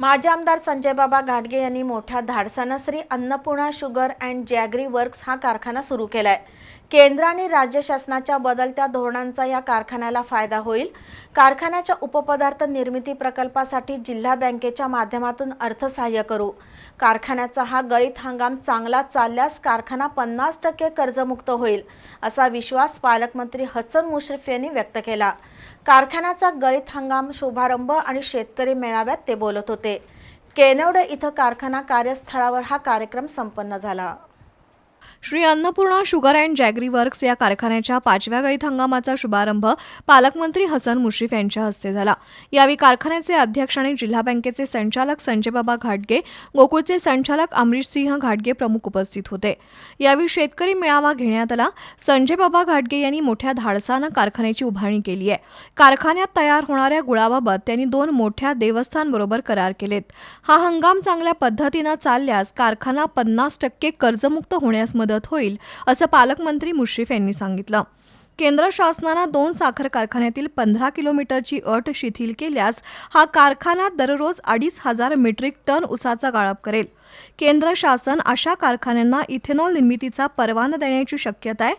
माजी आमदार संजय बाबा घाटगे यांनी मोठ्या धाडसानं Shri Annapurna sugar and jaggery works हा कारखाना सुरू केला आहे केंद्र आणि राज्य शासनाच्या बदलत्या धोरणांचा या कारखान्याला फायदा होईल. कारखान्याच्या उपपदार्थ निर्मिती प्रकल्पासाठी जिल्हा बँकेच्या माध्यमातून अर्थसहाय्य करू. कारखान्याचा हा गळीत हंगाम चांगला चालल्यास कारखाना पन्नास टक्के कर्जमुक्त होईल असा विश्वास पालकमंत्री हसन मुश्रीफ यांनी व्यक्त केला. कारखान्याचा गळीत हंगाम शुभारंभ आणि शेतकरी मेळाव्यात ते बोलत होते. केनवडे इथं कारखाना कार्यस्थळावर हा कार्यक्रम संपन्न झाला. Shri Annapurna sugar and jaggery works या कारखान्याच्या पाचव्या गळीत हंगामाचा शुभारंभ पालकमंत्री हसन मुश्रीफ यांच्या हस्ते झाला. यावेळी कारखान्याचे अध्यक्ष आणि जिल्हा बँकेचे संचालक संजयबाबा घाटगे गोकुळचे संचालक अमरीश सिंह घाटगे प्रमुख उपस्थित होते. यावेळी शेतकरी मेळावा घेण्यात आला. संजयबाबा घाटगे यांनी मोठ्या धाडसानं कारखान्याची उभारणी केली आहे. कारखान्यात तयार होणाऱ्या गुळाबाबत त्यांनी दोन मोठ्या देवस्थानबरोबर करार केलेत. हा हंगाम चांगल्या पद्धतीनं चालल्यास कारखाना पन्नास टक्के कर्जमुक्त होण्यास मदत होईल असं पालकमंत्री मुश्रीफ यांनी सांगितलं. केंद्र शासनानं दोन साखर कारखान्यातील पंधरा किलोमीटरची अट शिथिल केल्यास हा कारखाना दररोज अडीच हजार मेट्रिक टन उसाचा गाळप करेल. केंद्र शासन अशा कारखान्यांना इथेनॉल निर्मितीचा परवाना देण्याची शक्यता आहे.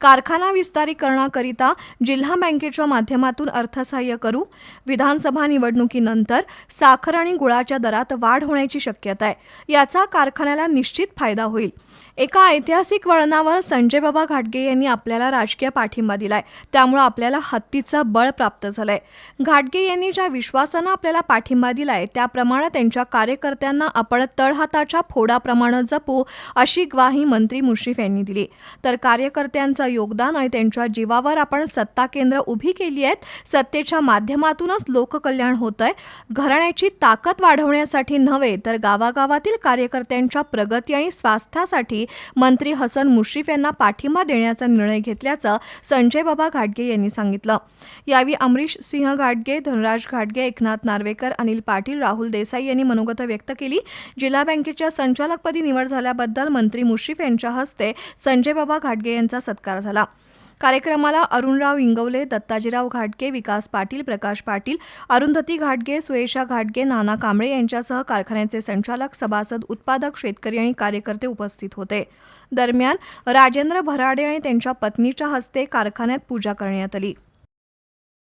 कारखाना विस्तारीकरणाकरिता जिल्हा बँकेच्या माध्यमातून अर्थसहाय्य करू. विधानसभा निवडणुकीनंतर साखर आणि गुळाच्या दरात वाढ होण्याची शक्यता आहे. याचा कारखान्याला निश्चित फायदा होईल. एका ऐतिहासिक वळणावर संजय बाबा घाटगे यांनी आपल्याला राजकीय पाठिंबा दिलाय. त्यामुळे आपल्याला हत्तीचं बळ प्राप्त झालंय. घाटगे यांनी ज्या विश्वासानं आपल्याला पाठिंबा दिलाय त्याप्रमाणे त्यांच्या कार्यकर्त्यांना आपण तळहाताच्या फोडाप्रमाणे जपू अशी ग्वाही मंत्री मुश्रीफ यांनी दिली. तर कार्यकर्त्यांचं योगदान आणि त्यांच्या जीवावर आपण सत्ता केंद्र उभी केली आहेत सत्तेच्या माध्यमातूनच लोककल्याण होतंय. घराण्याची ताकद वाढवण्यासाठी नव्हे तर गावागावातील कार्यकर्त्यांच्या प्रगती आणि स्वास्थ्यासाठी मंत्री हसन मुश्रीफ यांना पाठिंबा देण्याचा निर्णय घेतल्याचं संजय बाबा घाटगे यांनी सांगितलं. यावेळी अमरीश सिंह घाटगे धनराज घाटगे एकनाथ नार्वेकर अनिल पाटील राहुल देसाई यांनी मनोगत व्यक्त केली. जिल्हा बँकेच्या संचालकपदी निवड झाल्याबद्दल मंत्री मुश्रीफ यांच्या हस्ते संजय बाबा घाटगे यांचा सत्कार झाला. कार्यक्रमाला अरुणराव इंगवले दत्ताजीराव घाटगे विकास पाटील प्रकाश पाटील अरुंधती घाटगे सुयेशा घाटगे नाना कांबळे यांच्यासह कारखान्याचे संचालक सभासद उत्पादक शेतकरी आणि कार्यकर्ते उपस्थित होते. दरम्यान राजेंद्र भराडे आणि त्यांच्या पत्नीच्या हस्ते कारखान्यात पूजा करण्यात आली.